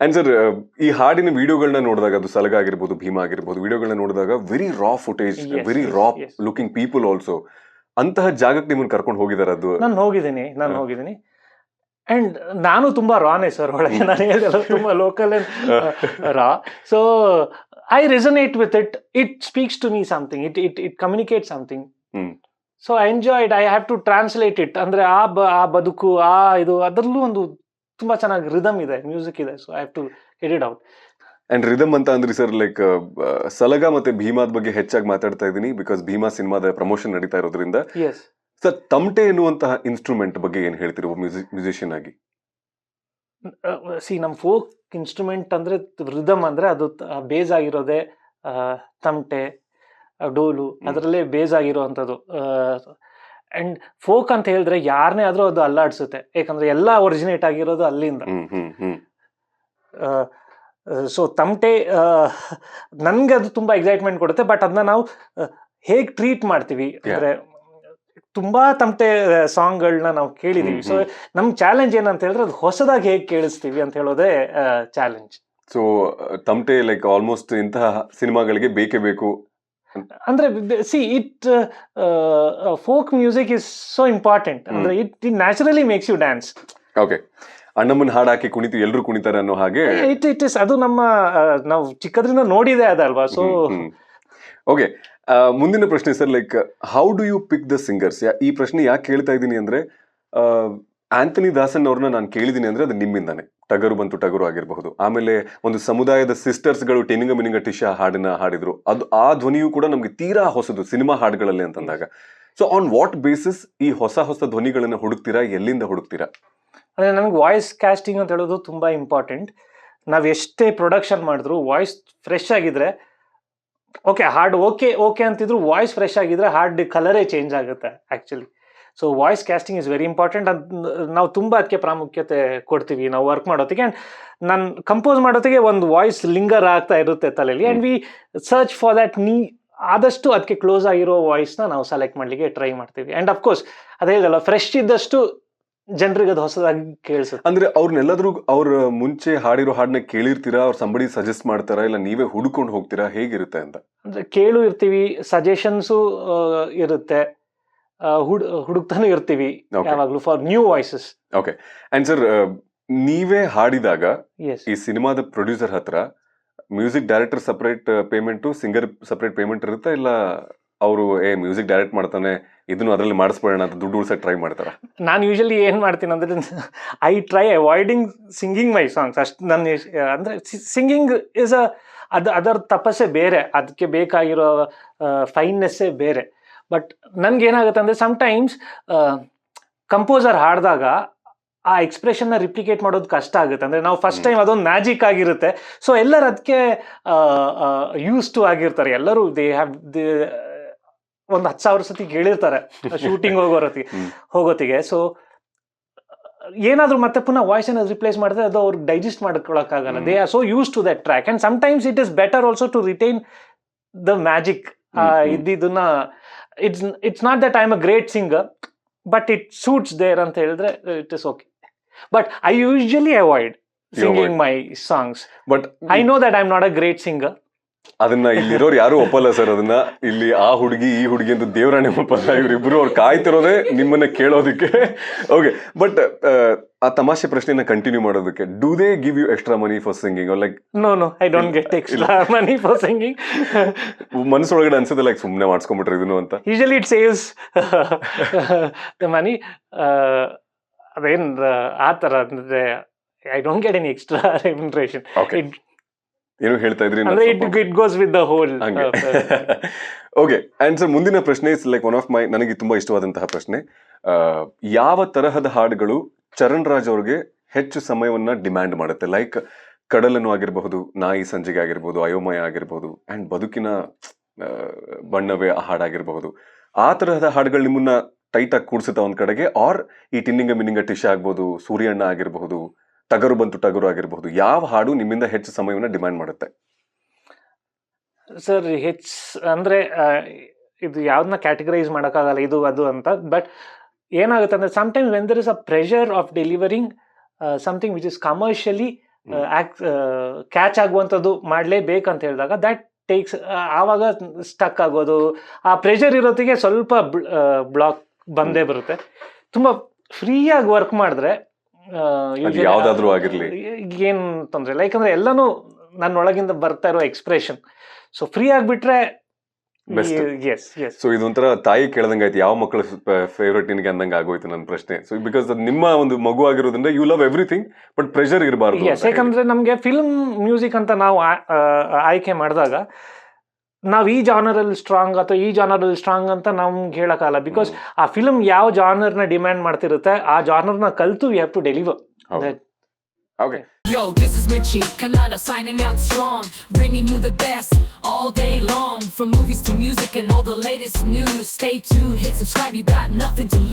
And sir ಈ ಹಾಡಿನ ವಿಡಿಯೋಗಳನ್ನ ನೋಡಿದಾಗ ಅದು ಸಲಗ ಆಗಿರ್ಬೋದು ಭೀಮಾ ಆಗಿರ್ಬೋದು ವಿಡಿಯೋಗಳನ್ನ ನೋಡಿದಾಗ very raw footage very raw. Looking people also ಅಂತಹ ಜಾಗಕ್ಕೆ ನಿಮ್ಮನ್ನು ಕರ್ಕೊಂಡು ಹೋಗಿದ್ದಾರೆ ಅದು? ನಾನು ಹೋಗಿದ್ದೀನಿ ನಾನು. ಹೋಗಿದ್ದೀನಿ. ಅಂಡ್ ನಾನು ತುಂಬಾ ರಾನೇ ಸರ್ ಒಳಗೆ. ನಾನು ಹೇಳಿದೆಲ್ಲ ತುಂಬಾ local raw so I resonate with it it speaks to me something it it it communicate something. So I enjoyed I have to translate it ಅಂದ್ರೆ ಆ ಬ ಆ ಬದುಕು ಆ ಇದು ಅದರಲ್ಲೂ ಒಂದು ತುಂಬಾ ಚೆನ್ನಾಗಿ ರಿದಮ್ ಇದೆ ಮ್ಯೂಸಿಕ್ ಇದೆ so I have to edit it out and rhythm ಅಂತ ಅಂದ್ರೆ ಸರ್ ಲೈಕ್ ಸಲಗ ಮತ್ತೆ ಭೀಮಾದ ಬಗ್ಗೆ ಹೆಚ್ಚಾಗಿ ಮಾತಾಡ್ತಾ ಇದ್ದೀನಿ ಬಿಕಾಸ್ ಭೀಮಾ ಸಿನಿಮಾದ ಪ್ರಮೋಷನ್ ನಡೀತಾ ಇರೋದ್ರಿಂದ. ಎಸ್ ಸರ್ ತಮಟೆ ಎನ್ನುವಂತಹ ಇನ್ಸ್ಟ್ರೂಮೆಂಟ್ ಬಗ್ಗೆ ಏನ್ ಹೇಳ್ತೀರಿ ಮ್ಯೂಸಿಷಿಯನ್ ಆಗಿ? ಸಿ ನಮ್ಮ ಫೋಕ್ ಇನ್ಸ್ಟ್ರೂಮೆಂಟ್ ಅಂದ್ರೆ ರಿದಮ್ ಅಂದ್ರೆ ಅದು ಬೇಸ್ ಆಗಿರೋದೇ ತಮಟೆ ಡೋಲು ಅದರಲ್ಲೇ ಬೇಸ್ ಆಗಿರುವಂಥದ್ದು. ಅಂಡ್ ಫೋಕ್ ಅಂತ ಹೇಳಿದ್ರೆ ಯಾರನ್ನೇ ಆದ್ರೂ ಅದು ಅಲ್ಲಾಡಿಸುತ್ತೆ. ಯಾಕಂದ್ರೆ ಎಲ್ಲ ಒರಿಜಿನೇಟ್ ಆಗಿರೋದು ಅಲ್ಲಿಂದ. ಸೊ ತಮಟೆ ನನ್ಗೆ ಅದು ತುಂಬಾ ಎಕ್ಸೈಟ್ಮೆಂಟ್ ಕೊಡುತ್ತೆ ಬಟ್ ಅದನ್ನ ನಾವು ಹೇಗೆ ಟ್ರೀಟ್ ಮಾಡ್ತೀವಿ? ಅಂದ್ರೆ ತುಂಬಾ ತಮಟೆ ಸಾಂಗ್ಗಳನ್ನ ನಾವು ಕೇಳಿದೀವಿ. ಸೊ ನಮ್ ಚಾಲೆಂಜ್ ಏನಂತ ಹೇಳಿದ್ರೆ ಅದು ಹೊಸದಾಗಿ ಹೇಗೆ ಕೇಳಿಸ್ತೀವಿ ಅಂತ ಹೇಳೋದೇ ಚಾಲೆಂಜ್ ಸೊ ತಮಟೆ ಲೈಕ್ ಆಲ್ಮೋಸ್ಟ್ ಇಂತಹ ಸಿನಿಮಾಗಳಿಗೆ ಬೇಕೇ ಬೇಕು. ಅಂದ್ರೆ see it folk music is so important ಅಂದ್ರೆ it it naturally makes you dance okay ಅಣ್ಣಮ್ಮನ ಹಾಡು ಹಾಕಿ ಕುಣಿತು ಎಲ್ಲರೂ ಕುಣಿತಾರೆ ಅನ್ನೋ ಹಾಗೆ ಇಟ್ ಇಟ್ ಇಸ್ ಅದು ನಮ್ಮ ನಾವು ಚಿಕ್ಕದ್ರಿಂದ ನೋಡಿದೆ ಅದಲ್ವಾ? ಸೊ ಓಕೆ ಮುಂದಿನ ಪ್ರಶ್ನೆ sir like how do you pick the singers ಈ ಪ್ರಶ್ನೆ ಯಾಕೆ ಕೇಳ್ತಾ ಇದ್ದೀನಿ ಅಂದ್ರೆ ಆಂಥನಿ ದಾಸನ್ ಅವ್ರನ್ನ ನಾನು ಕೇಳಿದ್ದೀನಿ ಅಂದ್ರೆ ಅದು ನಿಮ್ಮಿಂದಾನೆ. ಟಗರು ಬಂತು ಟಗರು ಆಗಿರಬಹುದು. ಆಮೇಲೆ ಒಂದು ಸಮುದಾಯದ ಸಿಸ್ಟರ್ಸ್ಗಳು ಟಿನಿಂಗ ಮಿನಿಂಗ ಟಿಶಾ ಹಾಡನ್ನ ಹಾಡಿದ್ರು. ಅದು ಆ ಧ್ವನಿಯು ಕೂಡ ನಮಗೆ ತೀರಾ ಹೊಸದು ಸಿನಿಮಾ ಹಾಡುಗಳಲ್ಲಿ ಅಂತಂದಾಗ. ಸೊ ಆನ್ ವಾಟ್ ಬೇಸಿಸ್ ಈ ಹೊಸ ಹೊಸ ಧ್ವನಿಗಳನ್ನು ಹುಡುಕ್ತೀರಾ? ಎಲ್ಲಿಂದ ಹುಡುಕ್ತೀರಾ? ಅಂದ್ರೆ ನಮಗೆ ವಾಯ್ಸ್ ಕ್ಯಾಸ್ಟಿಂಗ್ ಅಂತ ಹೇಳೋದು ತುಂಬಾ ಇಂಪಾರ್ಟೆಂಟ್ ನಾವು ಎಷ್ಟೇ ಪ್ರೊಡಕ್ಷನ್ ಮಾಡಿದ್ರು ವಾಯ್ಸ್ ಫ್ರೆಶ್ ಆಗಿದ್ರೆ ಓಕೆ ಹಾಡು ಓಕೆ ಓಕೆ ಅಂತಿದ್ರು ವಾಯ್ಸ್ ಫ್ರೆಶ್ ಆಗಿದ್ರೆ ಹಾಡ್ ಕಲರೇ ಚೇಂಜ್ ಆಗುತ್ತೆ actually so voice casting is very important ಅದು ನಾವು ತುಂಬ ಅದಕ್ಕೆ ಪ್ರಾಮುಖ್ಯತೆ ಕೊಡ್ತೀವಿ ನಾವು ವರ್ಕ್ ಮಾಡೋತ್ತಿಗೆ. ಆ್ಯಂಡ್ ನಾನು ಕಂಪೋಸ್ ಮಾಡೋತ್ತಿಗೆ ಒಂದು ವಾಯ್ಸ್ ಲಿಂಗರ್ ಆಗ್ತಾ ಇರುತ್ತೆ ತಲೆಯಲ್ಲಿ and we search for that ನೀ ಆದಷ್ಟು ಅದಕ್ಕೆ ಕ್ಲೋಸ್ ಆಗಿರೋ ವಾಯ್ಸ್ನ ನಾವು ಸೆಲೆಕ್ಟ್ ಮಾಡಲಿಕ್ಕೆ ಟ್ರೈ ಮಾಡ್ತೀವಿ. ಆ್ಯಂಡ್ ಅಫ್ಕೋರ್ಸ್ ಅದು ಹೇಳಿದಲ್ಲ ಫ್ರೆಶ್ ಇದ್ದಷ್ಟು ಜನರಿಗೆ ಅದು ಹೊಸದಾಗಿ ಕೇಳಿಸುತ್ತೆ. ಅಂದ್ರೆ ಅವ್ರನ್ನೆಲ್ಲದ್ರೂ ಅವ್ರ ಮುಂಚೆ ಹಾಡಿರೋ ಹಾಡನ್ನ ಕೇಳಿರ್ತೀರಾ? ಅವ್ರ ಸಂಬಡಿ ಸಜೆಸ್ಟ್ ಮಾಡ್ತಾರಾ? ಇಲ್ಲ ನೀವೇ ಹುಡ್ಕೊಂಡು ಹೋಗ್ತೀರಾ? ಹೇಗಿರುತ್ತೆ ಅಂತ? ಅಂದ್ರೆ ಕೇಳು ಇರ್ತೀವಿ ಸಜೆಷನ್ಸು ಇರುತ್ತೆ. ಹುಡ್ ಹುಡುಕ್ತಾನೆ ಇರ್ತೀವಿ. ಯಾವಾಗ್ಲೂ for new voices and sir ನೀವೇ ಹಾಡಿದಾಗ ಈ ಸಿನಿಮಾದ ಪ್ರೊಡ್ಯೂಸರ್ ಹತ್ರ music director separate payment singer separate payment ಇರುತ್ತಾ ಇಲ್ಲ ಅವರು ಏ ಮ್ಯೂಸಿಕ್ ಡೈರೆಕ್ಟ್ ಮಾಡ್ತಾನೆ ಇದನ್ನು ಅದರಲ್ಲಿ ಮಾಡಿಸ್ಬೇಡ ಅಂತ ದುಡ್ಡು ಉಳ್ಸಕ್ ಟ್ರೈ ಮಾಡ್ತಾರ? ನಾನು ಯೂಶಲಿ ಏನು ಮಾಡ್ತೀನಿ ಅಂದ್ರೆ I try avoiding singing my songs ಅಷ್ಟು ನನ್ನ ಅಂದರೆ ಅಂದ್ರೆ ಸಿಂಗಿಂಗ್ ಇಸ್ ಅ ಅದು ಅದರ ತಪಸ್ಸೆ ಬೇರೆ. ಅದಕ್ಕೆ ಬೇಕಾಗಿರೋ ಫೈನ್ನೆಸ್ಸೇ ಬೇರೆ. ಬಟ್ ನನ್ಗೆ ಏನಾಗುತ್ತೆ ಅಂದ್ರೆ ಸಮ್ಟೈಮ್ಸ್ ಕಂಪೋಸರ್ ಹಾಡಿದಾಗ ಆ ಎಕ್ಸ್ಪ್ರೆಷನ್ನ ರಿಪ್ಲಿಕೇಟ್ ಮಾಡೋದು ಕಷ್ಟ ಆಗುತ್ತೆ. ಅಂದ್ರೆ ನಾವು ಫಸ್ಟ್ ಟೈಮ್ ಅದೊಂದು ಮ್ಯಾಜಿಕ್ ಆಗಿರುತ್ತೆ. ಸೊ ಎಲ್ಲರೂ ಅದಕ್ಕೆ ಯೂಸ್ ಟು ಆಗಿರ್ತಾರೆ. ಎಲ್ಲರೂ ದೇ ಹ್ಯಾವ್ ದೇ ಒಂದು ಹತ್ತು ಸಾವಿರ ಸತಿ ಕೇಳಿರ್ತಾರೆ ಶೂಟಿಂಗ್ ಹೋಗೋರೊತ್ತಿಗೆ ಹೋಗೋತಿಗೆ ಹೋಗೋತ್ತಿಗೆ. ಸೊ ಏನಾದ್ರೂ ಮತ್ತೆ ಪುನಃ ವಾಯ್ಸ್ ಏನಾದ್ರು ರಿಪ್ಲೇಸ್ ಮಾಡಿದ್ರೆ ಅದು ಅವ್ರಿಗೆ digest ಮಾಡ್ಕೊಳಕ್ಕಾಗಲ್ಲ. They are so used to that track and sometimes it is better also to retain the magic. ಇದ್ದಿದ್ದನ್ನ it's it's not that I am a great singer but it suits there ಅಂತ ಹೇಳಿದ್ರೆ it is okay but I usually avoid singing my songs but I know that I am not a great singer ಅದನ್ನ ಇಲ್ಲಿರೋರು ಯಾರು ಒಪ್ಪಲ್ಲ sir. ಅದನ್ನ ಇಲ್ಲಿ ಆ ಹುಡುಗಿ ಈ ಹುಡುಗಿ ಅಂತ ದೇವರಾಣಿ ಒಪ್ಪಲ್ಲ. ಇವರಿಬ್ರು ಅವ್ರು ಕಾಯ್ತಿರೋದೇ ನಿಮ್ಮನ್ನ ಕೇಳೋದಕ್ಕೆ. ಓಕೆ ಬಟ್ ಆ ತಮಾಷೆ ಪ್ರಶ್ನೆನ ಕಂಟಿನ್ಯೂ ಮಾಡೋದಕ್ಕೆ do they give you extra money for singing like no no I don't get extra money for singing ಮನಸ್ಸೊಳಗಡೆ ಅನ್ಸುತ್ತೆ ಲೈಕ್ ಸುಮ್ಮನೆ ಮಾಡಿಸ್ಕೊಂಡ್ಬಿಟ್ರೆ ಇದನ್ನು ಅಂತ. Usually it saves the money ಅದೇನ್ ಆ ಥರ ಅಂದರೆ I don't get any extra remuneration okay ಏನು ಹೇಳ್ತಾ ಇದ್ರಿ ಅಂದ್ರೆ it it goes with the whole okay and sir ಮುಂದಿನ ಪ್ರಶ್ನೆ is like one of my ನನಗೆ ತುಂಬಾ ಇಷ್ಟವಾದಂತಹ ಪ್ರಶ್ನೆ. ಯಾವ ತರಹದ ಹಾಡುಗಳು ಚರಣ್ ರಾಜ್ ಅವ್ರಿಗೆ ಹೆಚ್ಚು ಸಮಯವನ್ನ ಡಿಮ್ಯಾಂಡ್ ಮಾಡುತ್ತೆ. ಲೈಕ್ ಕಡಲನ್ನು ಆಗಿರಬಹುದು, ನಾಯಿ ಸಂಜೆಗೆ ಆಗಿರ್ಬೋದು ಅಯೋಮಯ ಆಗಿರ್ಬೋದು ಅಂಡ್ ಬದುಕಿನ ಬಣ್ಣವೇ ಆ ಹಾಡಾಗಿರಬಹುದು. ಆ ತರಹದ ಹಾಡುಗಳು ನಿಮ್ಮನ್ನ ಟೈಟಾಗಿ ಆಗಿ ಒಂದು ಕಡೆಗೆ ಆರ್ ಈ ಟಿನ್ನಿಂಗ ಮಿನ್ನಿಂಗ ಟಿಶ್ ಆಗ್ಬೋದು, ಸೂರ್ಯಣ್ಣ ಆಗಿರಬಹುದು, ಟಗರು ಬಂತು ಟಗರು ಆಗಿರಬಹುದು, ಯಾವ ಹಾಡು ನಿಮ್ಮಿಂದ ಹೆಚ್ಚು ಸಮಯವನ್ನ ಡಿಮ್ಯಾಂಡ್ ಮಾಡುತ್ತೆ? ಸರ್, ಹೆಚ್ಚು, ಅಂದ್ರೆ ಇದು ಯಾವ್ದನ್ನ ಕ್ಯಾಟಗರೈಸ್ ಮಾಡೋಕ್ಕಾಗಲ್ಲ, ಇದು, ಅದು ಅಂತ, ಬಟ್ ಏನಾಗುತ್ತೆ ಅಂದ್ರೆ sometimes when there is a pressure of delivering something which is commercially catch ಆಗುವಂಥದ್ದು ಮಾಡಲೇಬೇಕಂತ ಹೇಳಿದಾಗ ದಟ್ ಟೇಕ್ಸ್ ಆವಾಗ ಸ್ಟಕ್ ಆಗೋದು ಆ ಪ್ರೆಷರ್ ಇರೋತ್ತಿಗೆ ಸ್ವಲ್ಪ ಬ್ಲಾಕ್ ಬಂದೇ ಬರುತ್ತೆ. ತುಂಬ ಫ್ರೀಯಾಗಿ ವರ್ಕ್ ಮಾಡಿದ್ರೆ ಆಗಿರಲಿ ಏನು ಆಗಿರ್ಲಿ. ಏನ್ ತೊಂದ್ರೆ ಇಲ್ಲ. ಯಾಕಂದ್ರೆ ಎಲ್ಲಾನು ನನ್ನೊಳಗಿಂದ ಬರ್ತಾ ಇರೋ ಎಕ್ಸ್ಪ್ರೆಷನ್ ಸೊ ಫ್ರೀ ಆಗಿಬಿಟ್ರೆ ಸೊ ಇದೊಂಥರ ತಾಯಿ ಕೇಳ್ದಂಗೆ ಆಯ್ತು. ಯಾವ ಮಕ್ಕಳ ಫೇವ್ರೇಟ್ ನಿನಗೆ ಅಂದಂಗೆ ಆಗೋಯ್ತು ನನ್ನ ಪ್ರಶ್ನೆ. ಸೊ ಬಿಕಾಸ್ ನಿಮ್ಮ ಒಂದು ಮಗು ಆಗಿರೋದ್ರಿಂದ you love everything but pressure ಇರಬಾರ್ದು ಯಾಕಂದ್ರೆ ನಮಗೆ ಫಿಲ್ಮ್ ಮ್ಯೂಸಿಕ್ ಅಂತ ನಾವು ಆಯ್ಕೆ ಮಾಡಿದಾಗ ನಾವು ಈ ಜಾನರಲ್ಲಿ ಸ್ಟ್ರಾಂಗ್ ಅಥವಾ ಈ ಜಾನರಲ್ಲಿ ಸ್ಟ್ರಾಂಗ್ ಅಂತ ನಮ್ಗೆ ಹೇಳೋಕ್ಕಲ್ಲ ಬಿಕಾಸ್ ಆ ಫಿಲ್ಮ್ ಯಾವ ಜಾನರ್ನ ಡಿಮ್ಯಾಂಡ್ ಮಾಡ್ತಿರುತ್ತೆ ಆ ಜಾನರ್ನ ಕಲ್ತು we have to deliver okay Yo, this is Richie, Kalada signing out strong, bringing you the best all day long. From movies to music and all the latest news. Stay tuned, hit subscribe, you got nothing to lose.